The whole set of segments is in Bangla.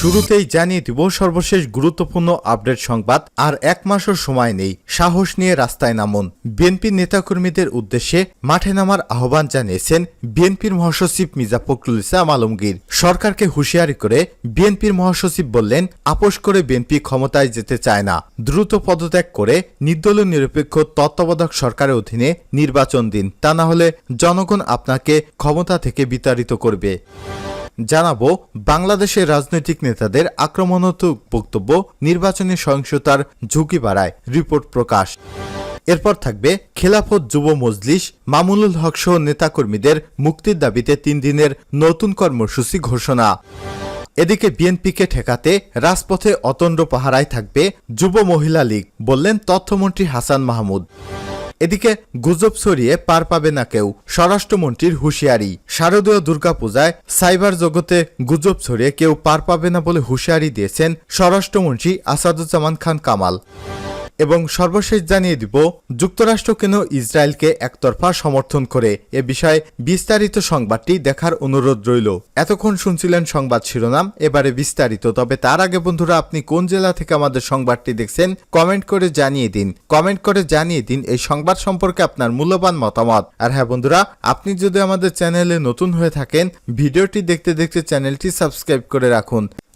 শুরুতেই জানিয়ে দিব সর্বশেষ গুরুত্বপূর্ণ আপডেট সংবাদ, আর এক মাসও সময় নেই। সাহস নিয়ে রাস্তায় নামুন। বিএনপি নেতাকর্মীদের উদ্দেশ্যে মাঠে নামার আহ্বান জানিয়েছেন বিএনপির মহাসচিব মির্জা ফখরুল ইসলাম আলমগীর। সরকারকে হুঁশিয়ারি করে বিএনপির মহাসচিব বললেন, আপোষ করে বিএনপি ক্ষমতায় যেতে চায় না। দ্রুত পদত্যাগ করে নির্দলীয় নিরপেক্ষ তত্ত্বাবধায়ক সরকারের অধীনে নির্বাচন দিন। তা না হলে জনগণ আপনাকে ক্ষমতা থেকে বিতাড়িত করবে। জানাব বাংলাদেশের রাজনৈতিক নেতাদের আক্রমণাত্মক বক্তব্য, নির্বাচনী সহিংসতার ঝুঁকি বাড়ায় রিপোর্ট প্রকাশ। এরপর থাকবে খেলাফত যুব মজলিস, মামুনুল হক সহ নেতাকর্মীদের মুক্তির দাবিতে তিন দিনের নতুন কর্মসূচি ঘোষণা। এদিকে বিএনপিকে ঠেকাতে রাজপথে অতন্ড পাহারায় থাকবে যুব মহিলা লীগ, বললেন তথ্যমন্ত্রী হাসান মাহমুদ। এদিকে গুজব ছড়িয়ে পার পাবে না কেউ। স্বরাষ্ট্রমন্ত্রীর হুঁশিয়ারি। শারদীয় দুর্গাপূজায় সাইবার জগতে গুজব ছড়িয়ে কেউ পার পাবে না বলে হুঁশিয়ারি দিয়েছেন স্বরাষ্ট্রমন্ত্রী আসাদুজ্জামান খান কামাল। এবং সর্বশেষ জানিয়ে দিব, যুক্তরাষ্ট্র কেন ইসরায়েলকে একতরফা সমর্থন করে? এ বিষয়ে বিস্তারিত সংবাদটি দেখার অনুরোধ রইল। এতক্ষণ শুনছিলেন সংবাদ শিরোনাম, এবারে বিস্তারিত। তবে তার আগে বন্ধুরা, আপনি কোন জেলা থেকে আমাদের সংবাদটি দেখছেন, কমেন্ট করে জানিয়ে দিন। কমেন্ট করে জানিয়ে দিন এই সংবাদ সম্পর্কে আপনার মূল্যবান মতামত। আর হ্যাঁ বন্ধুরা, আপনি যদি আমাদের চ্যানেলে নতুন হয়ে থাকেন, ভিডিওটি দেখতে দেখতে চ্যানেলটি সাবস্ক্রাইব করে রাখুন।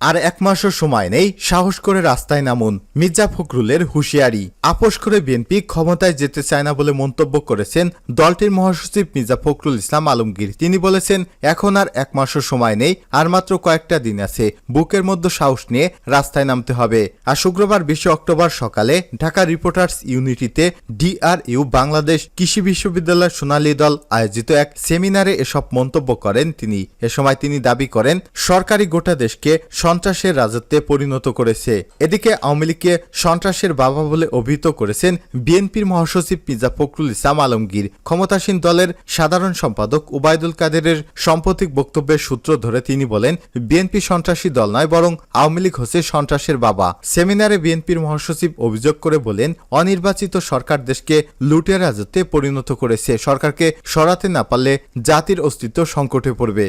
আর এক মাসও সময় নেই সাহস করে রাস্তায় নামুন। মির্জা ফখরুলের হুঁশিয়ারি। আপোষ করে বিএনপি ক্ষমতায় যেতে চায় না বলে মন্তব্য করেছেন দলটির মহাসচিব মির্জা ফখরুল ইসলাম আলমগীর। তিনি বলেছেন, এখন আর এক মাসও সময় নেই, আর মাত্র কয়েকটা দিন আছে। বুকের মধ্যে সাহস নিয়ে রাস্তায় নামতে হবে। আর শুক্রবার বিশে অক্টোবর সকালে ঢাকা রিপোর্টার্স ইউনিটিতে ডিআরইউ বাংলাদেশ কৃষি বিশ্ববিদ্যালয় সোনালী দল আয়োজিত এক সেমিনারে এসব মন্তব্য করেন তিনি। এ সময় তিনি দাবি করেন, সরকারি গোটা দেশকে সন্ত্রাসের রাজত্বে পরিণত করেছে। এদিকে আওয়ামী লীগকে সন্ত্রাসের বাবা বলে অভিহিত করেছেন বিএনপির মহাসচিব মির্জা ফখরুল ইসলাম আলমগীর। ক্ষমতাসীন দলের সাধারণ সম্পাদক উবায়দুল কাদেরের সাম্প্রতিক বক্তব্যের সূত্র ধরে তিনি বলেন, বিএনপি সন্ত্রাসী দল নয়, বরং আওয়ামী লীগ হচ্ছে সন্ত্রাসের বাবা। সেমিনারে বিএনপির মহাসচিব অভিযোগ করে বলেন, অনির্বাচিত সরকার দেশকে লুটের রাজত্বে পরিণত করেছে। সরকারকে সরাতে না পারলে জাতির অস্তিত্ব সংকটে পড়বে।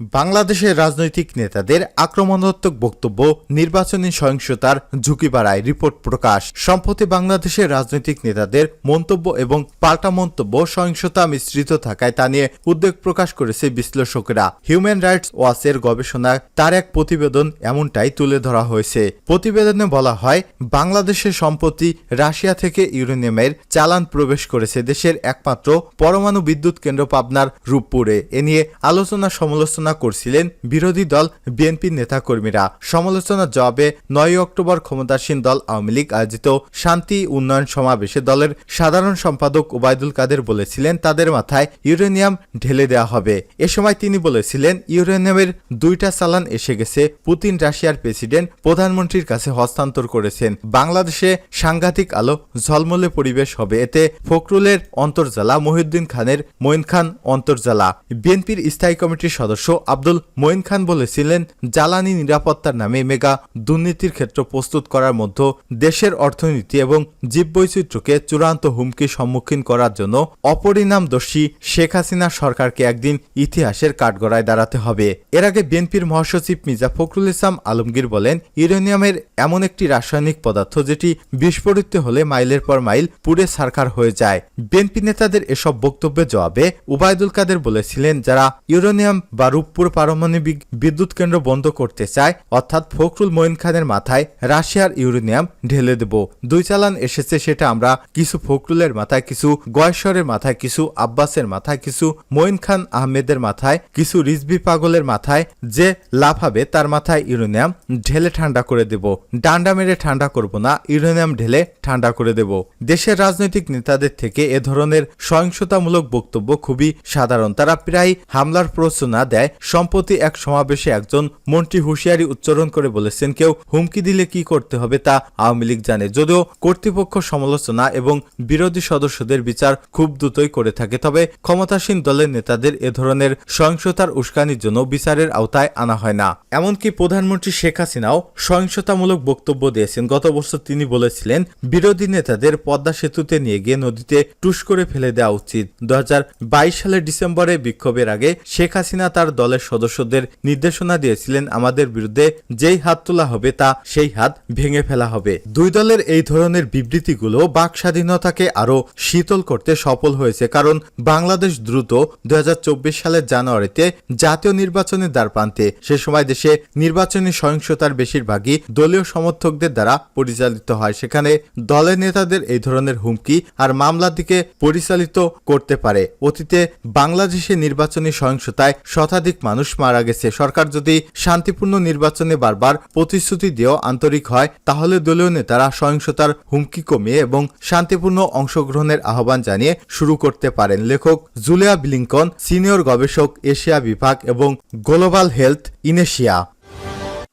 বাংলাদেশের রাজনৈতিক নেতাদের আক্রমণাত্মক বক্তব্য, নির্বাচনী সহিংসতার ঝুঁকি বাড়ায় রিপোর্ট প্রকাশ। সম্প্রতি বাংলাদেশের রাজনৈতিক নেতাদের মন্তব্য এবং পাল্টা মন্তব্য সহিংসতা মিশ্রিত থাকায় তা নিয়ে উদ্বেগ প্রকাশ করেছে বিশ্লেষকেরা। হিউম্যান রাইটস ওয়াচের গবেষণায় তার এক প্রতিবেদন এমনটাই তুলে ধরা হয়েছে। প্রতিবেদনে বলা হয়, বাংলাদেশের সম্প্রতি রাশিয়া থেকে ইউরেনিয়ামের চালান প্রবেশ করেছে দেশের একমাত্র পরমাণু বিদ্যুৎ কেন্দ্র পাবনার রূপপুরে। এ নিয়ে আলোচনা সমালোচনা করছিলেন বিরোধী দল বিএনপির নেতাকর্মীরা। সমালোচনার জবাবে নয় অক্টোবর ক্ষমতাসীন দল আওয়ামী লীগ আয়োজিত শান্তি উন্নয়ন সমাবেশে দলের সাধারণ সম্পাদক ওবায়দুল কাদের বলেছিলেন, তাদের মাথায় ইউরেনিয়াম ঢেলে দেওয়া হবে। এ সময় তিনি বলেছিলেন, ইউরেনিয়ামের দুইটা চালান এসে গেছে। পুতিন রাশিয়ার প্রেসিডেন্ট প্রধানমন্ত্রীর কাছে হস্তান্তর করেছেন। বাংলাদেশে সাংঘাতিক আলো, ঝলমলে পরিবেশ হবে। এতে ফখরুলের অন্তর্জালা মহিউদ্দিন খানের মঈন খান অন্তর্জালা বিএনপির স্থায়ী কমিটির সদস্য আব্দুল মঈন খান বলেছিলেন, জ্বালানি নিরাপত্তার নামে মেগা দুর্নীতির ক্ষেত্র প্রস্তুত করার মধ্যে দেশের অর্থনীতি এবং জীববৈচিত্র্যকে চূড়ান্ত হুমকির সম্মুখীন করার জন্য অপরিণামদর্শী শেখ হাসিনা সরকারকে একদিন ইতিহাসের কাঠগড়ায় দাঁড়াতে হবে। এর আগে বিএনপির মহাসচিব মির্জা ফখরুল ইসলাম আলমগীর বলেন, ইউরেনিয়ামের এমন একটি রাসায়নিক পদার্থ যেটি বিস্ফোরিত হলে মাইলের পর মাইল পুড়ে সারখার হয়ে যায়। বিএনপি নেতাদের এসব বক্তব্যের জবাবে উবায়দুল কাদের বলেছিলেন, যারা ইউরেনিয়াম বা রূপপুর পারমাণবিক বিদ্যুৎ কেন্দ্র বন্ধ করতে চায়, অর্থাৎ ফখরুল মঈন খানের মাথায় রাশিয়ার ইউরেনিয়াম ঢেলে দেব। দুই চালান এসেছে সেটা আমরা কিছু ফখরুলের মাথায়, কিছু গয়েশ্বরের মাথায়, কিছু আব্বাসের মাথায়, কিছু মঈন খান আহমেদের মাথায়, কিছু রিজবি পাগলের মাথায় যে লাভ হবে তার মাথায় ইউরেনিয়াম ঢেলে ঠান্ডা করে দেব। ডান্ডা মেরে ঠান্ডা করব না, ইউরেনিয়াম ঢেলে ঠান্ডা করে দেব। দেশের রাজনৈতিক নেতাদের থেকে এ ধরনের সহিংসতামূলক বক্তব্য খুবই সাধারণ। তারা প্রায় হামলার প্ররোচনা দেয় সম্প্রতি এক সমাবেশে একজন মন্ত্রী হুঁশিয়ারি উচ্চারণ করে বলেছেন, কেউ হুমকি দিলে কি করতে হবে তা আওয়ামী লীগ জানে। যদিও কর্তৃপক্ষ সমালোচনা এবং বিরোধী সদস্যদের বিচার খুব দ্রুতই করে থাকে, তবে ক্ষমতাসীন দলের নেতাদের এ ধরনের সহিংসতার উস্কানির জন্য বিচারের আওতায় আনা হয় না। এমনকি প্রধানমন্ত্রী শেখ হাসিনাও সহিংসতামূলক বক্তব্য দিয়েছেন। গত বছর তিনি বলেছিলেন, বিরোধী নেতাদের পদ্মা সেতুতে নিয়ে গিয়ে নদীতে টুস করে ফেলে দেওয়া উচিত। দু হাজার বাইশ সালের ডিসেম্বরে বিক্ষোভের আগে শেখ হাসিনা তার দলের সদস্যদের নির্দেশনা দিয়েছিলেন আমাদের বিরুদ্ধে যেই হাত তোলা হবে তা সেই হাত ভেঙে ফেলা হবে। দুই দলের এই ধরনের বিবৃতিগুলো বাক স্বাধীনতাকে আরও শীতল করতে সফল হয়েছে কারণ বাংলাদেশ দ্রুত দু সালের জানুয়ারিতে জাতীয় নির্বাচনের দ্বার প্রান্তে, সে সময় দেশে নির্বাচনী সহিংসতার বেশিরভাগই দলীয় সমর্থকদের দ্বারা পরিচালিত হয়। সেখানে দলের নেতাদের এই ধরনের হুমকি আর মামলার দিকে পরিচালিত করতে পারে। অতীতে বাংলাদেশে নির্বাচনী সহিংসতায় শতাধিক মানুষ মারা গেছে। সরকার যদি শান্তিপূর্ণ নির্বাচনে বারবার প্রতিশ্রুতি দিয়েও আন্তরিক হয়, তাহলে দলীয় নেতারা সহিংসতার হুমকি কমিয়ে এবং শান্তিপূর্ণ অংশগ্রহণের আহ্বান জানিয়ে শুরু করতে পারেন। লেখক জুলিয়া বিলিংকন, সিনিয়র গবেষক এশিয়া বিভাগ এবং গ্লোবাল হেলথ ইনেশিয়া।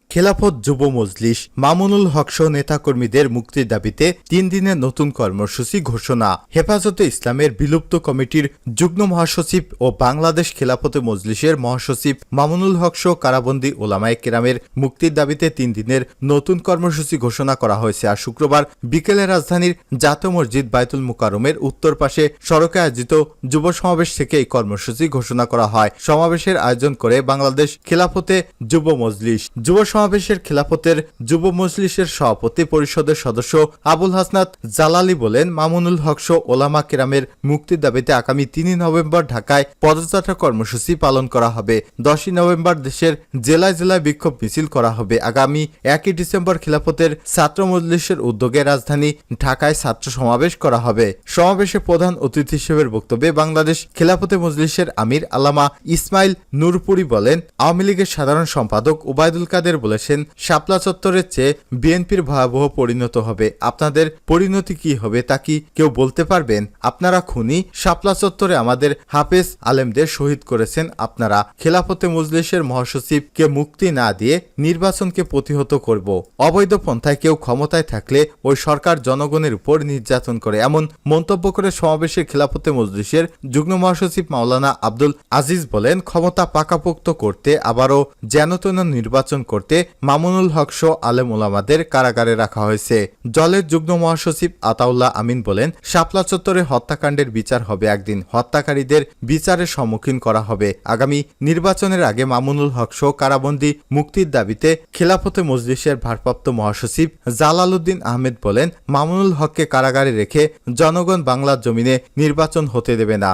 খেলাফত যুব মজলিস মামুনুল হক সহ নেতাকর্মীদের মুক্তির দাবিতে তিন দিনের নতুন কর্মসূচি ঘোষণা। হেফাজতে ইসলামের বিলুপ্ত কমিটির যুগ্ম মহাসচিব ও বাংলাদেশ খেলাফতে মজলিসের মহাসচিব মামুনুল হক সহ কারাবন্দী ওলামায়ে কেরামের মুক্তির দাবিতে তিন দিনের নতুন কর্মসূচি ঘোষণা করা হয়েছে আর শুক্রবার বিকেলে রাজধানীর জাতীয় মসজিদ বায়তুল মুকারমের উত্তর পাশে সড়কে আয়োজিত যুব সমাবেশ থেকে এই কর্মসূচি ঘোষণা করা হয়। সমাবেশের আয়োজন করে বাংলাদেশ খেলাফতে যুব মজলিস। যুব সমাবেশের খেলাফতের যুব মজলিসের সভাপতি পরিষদের সদস্য আবুল হাসনাত জালালি বলেন, মামুনুল হক সহ ওলামা কেরামের মুক্তির দাবিতে আগামী তিনই নভেম্বর ঢাকায় পদযাত্রা কর্মসূচি পালন করা হবে। দশই নভেম্বর দেশের জেলায় জেলায় বিক্ষোভ মিছিল করা হবে। আগামী একই ডিসেম্বর খেলাফতের ছাত্র মজলিসের উদ্যোগে রাজধানী ঢাকায় ছাত্র সমাবেশ করা হবে। সমাবেশে প্রধান অতিথি হিসেবে বক্তব্যে বাংলাদেশ খেলাফতে মজলিসের আমির আলামা ইসমাইল নুরপুরি বলেন, আওয়ামী লীগের সাধারণ সম্পাদক ওবায়দুল কাদের বলেছেন, শাপলা চত্বরের চেয়ে বিএনপির ভয়াবহ পরিণত হবে। আপনাদের পরিণতি কি হবে তা কি কেউ বলতে পারবেন? আপনারা খুনি? শাপলা চত্বরে আমাদের হাফেজ আলেমদের শহীদ করেছেন আপনারা। খেলাফতে মজলিসের মহাসচিবকে মুক্তি না দিয়ে নির্বাচনকে প্রতিহত করব। অবৈধ পন্থায় কেউ ক্ষমতায় থাকলে ওই সরকার জনগণের উপর নির্যাতন করে। এমন মন্তব্য করে সমাবেশে খেলাফতে মজলিসের যুগ্ম মহাসচিব মাওলানা আব্দুল আজিজ বলেন, ক্ষমতা পাকাপোক্ত করতে, আবারও যেনতেন নির্বাচন করতে মামুনুল হক সহ আলেম ওলামাদের কারাগারে রাখা হয়েছে। দলের যুগ্ম মহাসচিব আতাউল্লাহ আমিন বলেন, শাপলা চত্বরে হত্যাকাণ্ডের বিচার হবে একদিন, হত্যাকারীদের বিচারের সম্মুখীন করা হবে। আগামী নির্বাচনের আগে মামুনুল হক সহ কারাবন্দী মুক্তির দাবিতে খেলাফতে মজলিসের ভারপ্রাপ্ত মহাসচিব জালালউদ্দিন আহমেদ বলেন, মামুনুল হককে কারাগারে রেখে জনগণ বাংলার জমিনে নির্বাচন হতে দেবে না।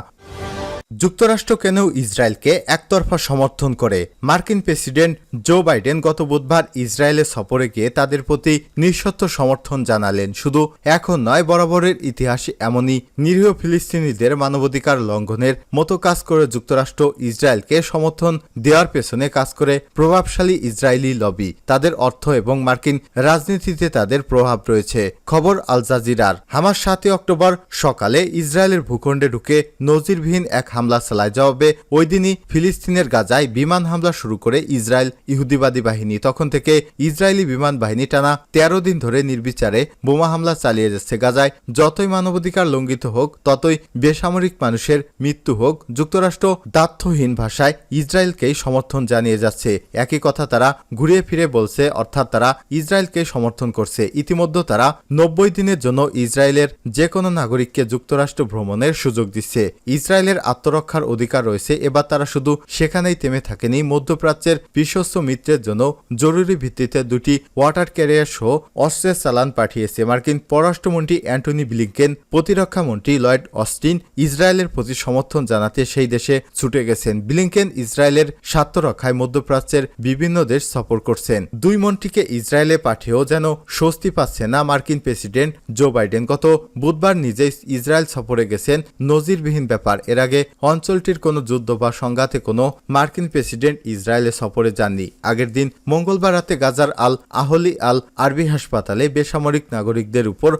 যুক্তরাষ্ট্র কেন ইসরায়েলকে একতরফা সমর্থন করে। মার্কিন প্রেসিডেন্ট জো বাইডেন গত বুধবার ইসরায়েলে সফরে গিয়ে তাদের প্রতি নিঃশর্ত সমর্থন জানালেন। শুধু এখন নয়, বরাবরের ইতিহাসে এমনই নিরীহ ফিলিস্তিনিদের মানবাধিকার লঙ্ঘনের মতো কাজ করে যুক্তরাষ্ট্র ইসরায়েলকে সমর্থন দেওয়ার পেছনে কাজ করে প্রভাবশালী ইসরায়েলি লবি। তাদের অর্থ এবং মার্কিন রাজনীতিতে তাদের প্রভাব রয়েছে। খবর আল জাজিরার। হামাস সাতই অক্টোবর সকালে ইসরায়েলের ভূখণ্ডে ঢুকে নজিরবিহীন এক চালায়। জবাবে, ওই দিনই ফিলিস্তিনের গাজায় বিমান হামলা শুরু করে ইসরায়েল ইহুদিবাদী বাহিনী। তখন থেকে ইসরায়েলি বিমান বাহিনী টানা তেরো দিন ধরে নির্বিচারে বোমা হামলা চালিয়ে যাচ্ছে গাজায়। যতই মানবাধিকার লঙ্ঘিত হোক, ততই বেসামরিক মানুষের মৃত্যু হোক, যুক্তরাষ্ট্র দার্থহীন ভাষায় ইসরায়েলকেই সমর্থন জানিয়ে যাচ্ছে। একই কথা তারা ঘুরিয়ে ফিরে বলছে, অর্থাৎ তারা ইসরায়েলকে সমর্থন করছে। ইতিমধ্যে তারা নব্বই দিনের জন্য ইসরায়েলের যে কোনো নাগরিককে যুক্তরাষ্ট্র ভ্রমণের সুযোগ দিচ্ছে। ইসরায়েলের আত্মরক্ষার অধিকার রয়েছে, এবার তারা শুধু সেখানেই থেমে থাকেনি। মধ্যপ্রাচ্যের বিশ্বস্ত মিত্রের জন্য জরুরি ভিত্তিতে দুটি ওয়াটার ক্যারিয়ার সহ অস্ত্রের চালান পাঠিয়েছে। মার্কিন পররাষ্ট্রমন্ত্রী অ্যান্টনি ব্লিংকেন, প্রতিরক্ষা মন্ত্রী লয়েড অস্টিন, ইসরায়েলের প্রতি সমর্থন জানাতে সেই দেশে ছুটে গেছেন। ব্লিংকেন ইসরায়েলের স্বার্থ রক্ষায় মধ্যপ্রাচ্যের বিভিন্ন দেশ সফর করছেন। দুই মন্ত্রীকে ইসরায়েলে পাঠিয়েও যেন স্বস্তি পাচ্ছে না মার্কিন প্রেসিডেন্ট জো বাইডেন। গত বুধবার নিজেই ইসরায়েল সফরে গেছেন। নজিরবিহীন ব্যাপার। এর আগে অঞ্চলটির কোনো যুদ্ধ বা সংঘাতে কোনো মার্কিন প্রেসিডেন্ট ইসরায়েলে সফরে যাননি। আগের দিন মঙ্গলবার রাতে গাজার আল আহলি আল আরবি হাসপাতালে বেসামরিক নাগরিকদের উপর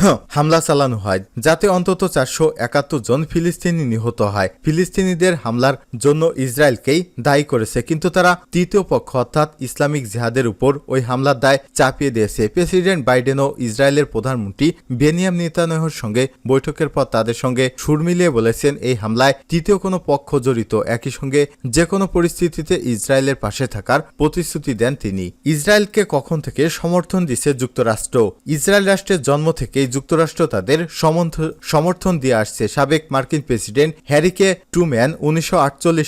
হামলা চালানো হয়, যাতে অন্তত চারশো একাত্তর জন ফিলিস্তিনি নিহত হয়। ফিলিস্তিনিদের হামলার জন্য ইসরায়েলকেই দায়ী করেছে, কিন্তু তারা তৃতীয় পক্ষ অর্থাৎ ইসলামিক জিহাদের উপর ওই হামলার দায় চাপিয়ে দিয়েছে। প্রেসিডেন্ট বাইডেন ও ইসরায়েলের প্রধানমন্ত্রী বেনিয়াম নেতানয়াহুর সঙ্গে বৈঠকের পর তাদের সঙ্গে সুর মিলিয়ে বলেছেন, এই হামলায় তৃতীয় কোনো পক্ষ জড়িত, একই সঙ্গে যে কোনো পরিস্থিতিতে ইসরায়েলের পাশে থাকার প্রতিশ্রুতি দেন তিনি। ইসরায়েলকে কখন থেকে সমর্থন দিচ্ছে যুক্তরাষ্ট্র? ইসরায়েল রাষ্ট্রের জন্ম থেকেই যুক্তরাষ্ট্র তাদের সমর্থন দিয়ে আসছে। সাবেক মার্কিন প্রেসিডেন্ট হ্যারিকে ট্রুম্যান উনিশশো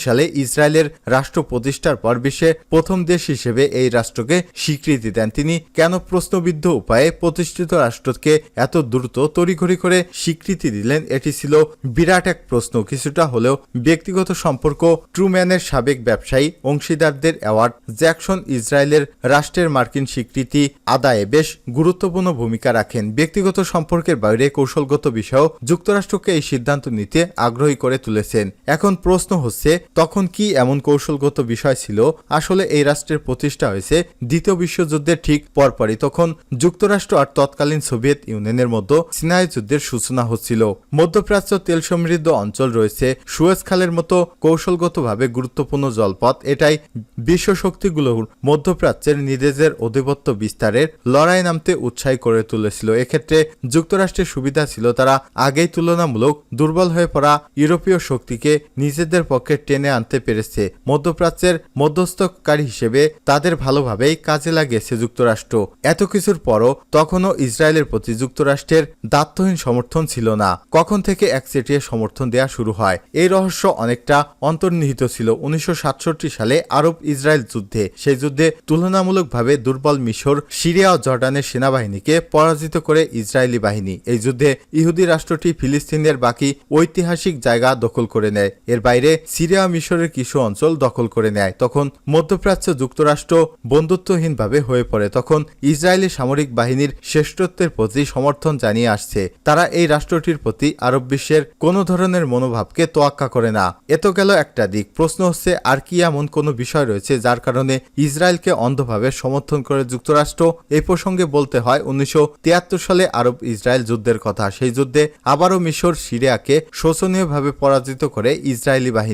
সালে ইসরায়েলের রাষ্ট্র প্রতিষ্ঠার পর বিশ্বে প্রথম দেশ হিসেবে এই রাষ্ট্রকে স্বীকৃতি দেন। তিনি কেন প্রশ্নবিদ্ধ উপায়ে প্রতিষ্ঠিত রাষ্ট্রকে এত দ্রুত তড়িঘড়ি করে স্বীকৃতি দিলেন, এটি ছিল বিরাট এক প্রশ্ন। কিছুটা হলেও ব্যক্তিগত সম্পর্ক, ট্রুম্যানের সাবেক ব্যবসায়ী, অংশীদারদের অ্যাওয়ার্ড, জ্যাকসন ইসরায়েলের রাষ্ট্রের মার্কিন স্বীকৃতি আদায়ে বেশ গুরুত্বপূর্ণ ভূমিকা রাখেন। ব্যক্তিগত সম্পর্কের বাইরে কৌশলগত বিষয়েও যুক্তরাষ্ট্রকে এই সিদ্ধান্ত নিতে আগ্রহী করে তুলেছেন। এখন প্রশ্ন হচ্ছে, তখন কি এমন কৌশলগত বিষয় ছিল? আসলে এই রাষ্ট্রের প্রতিষ্ঠা হয়েছে দ্বিতীয় বিশ্বযুদ্ধের ঠিক পরপরই। তখন যুক্তরাষ্ট্র আর তৎকালীন সোভিয়েত ইউনিয়নের মধ্যে সিনাই যুদ্ধের সূচনা হচ্ছিল। মধ্যপ্রাচ্য তেল সমৃদ্ধ অঞ্চল রয়েছে। সুয়েজ খালের মতো কৌশলগতভাবে গুরুত্বপূর্ণ জলপথ, এটাই বিশ্ব শক্তিগুলোর মধ্যপ্রাচ্যের নিজেদের অধিপত্য বিস্তারের লড়াই নামতে উৎসাহী করে তুলেছিল। এক্ষেত্রে যুক্তরাষ্ট্রের সুবিধা ছিল তারা আগেই তুলনামূলক দুর্বল হয়ে পড়া ইউরোপীয় শক্তিকে নিজেদের পক্ষে টেনে আনতে পেরেছে। মধ্যপ্রাচ্যের মধ্যস্থকারী হিসেবে তাদের ভালোভাবেই কাজে লাগিয়েছে যুক্তরাষ্ট্র। এত কিছুর পরও তখনও ইসরায়েলের প্রতি যুক্তরাষ্ট্রের দায়িত্বহীন সমর্থন ছিল না। কখন থেকে একচেটিয়া সমর্থন দেয়া শুরু হয়, এই রহস্য অনেকটা অন্তর্নিহিত ছিল। উনিশশো সাতষট্টি সালে আরব ইসরায়েল যুদ্ধে, সেই যুদ্ধে তুলনামূলকভাবে দুর্বল মিশর, সিরিয়া ও জর্ডানের সেনাবাহিনীকে পরাজিত করে ইসরায়েলি বাহিনী। এই যুদ্ধে ইহুদি রাষ্ট্রটি ফিলিস্তিনের বাকি ঐতিহাসিক জায়গা দখল করে নেয়। এর বাইরে সিরিয়া মিশরের কিছু অঞ্চল দখল করে নেয়। তখন মধ্যপ্রাচ্য যুক্তরাষ্ট্র বন্ধুত্বহীনভাবে হয়ে পড়ে। তখন ইসরায়েলি সামরিক বাহিনীর শ্রেষ্ঠত্বের প্রতি সমর্থন জানিয়ে আসছে। তারা এই রাষ্ট্রটির প্রতি আরব বিশ্বের কোনো ধরনের মনোভাবকে তোয়াক্কা করে না। এত গেল একটা দিক। প্রশ্ন হচ্ছে, আর কি এমন কোনো বিষয় রয়েছে যার কারণে ইসরায়েলকে অন্ধভাবে সমর্থন করে যুক্তরাষ্ট্র? এই প্রসঙ্গে বলতে হয়, উনিশশো তিয়াত্তর সালে আরব ইসরায়েল যুদ্ধের কথা। সেই যুদ্ধে আবারও মিশর সিরিয়াকে শোচনীয়ভাবে পরাজিত করে ইসরায়েলি বাহিনী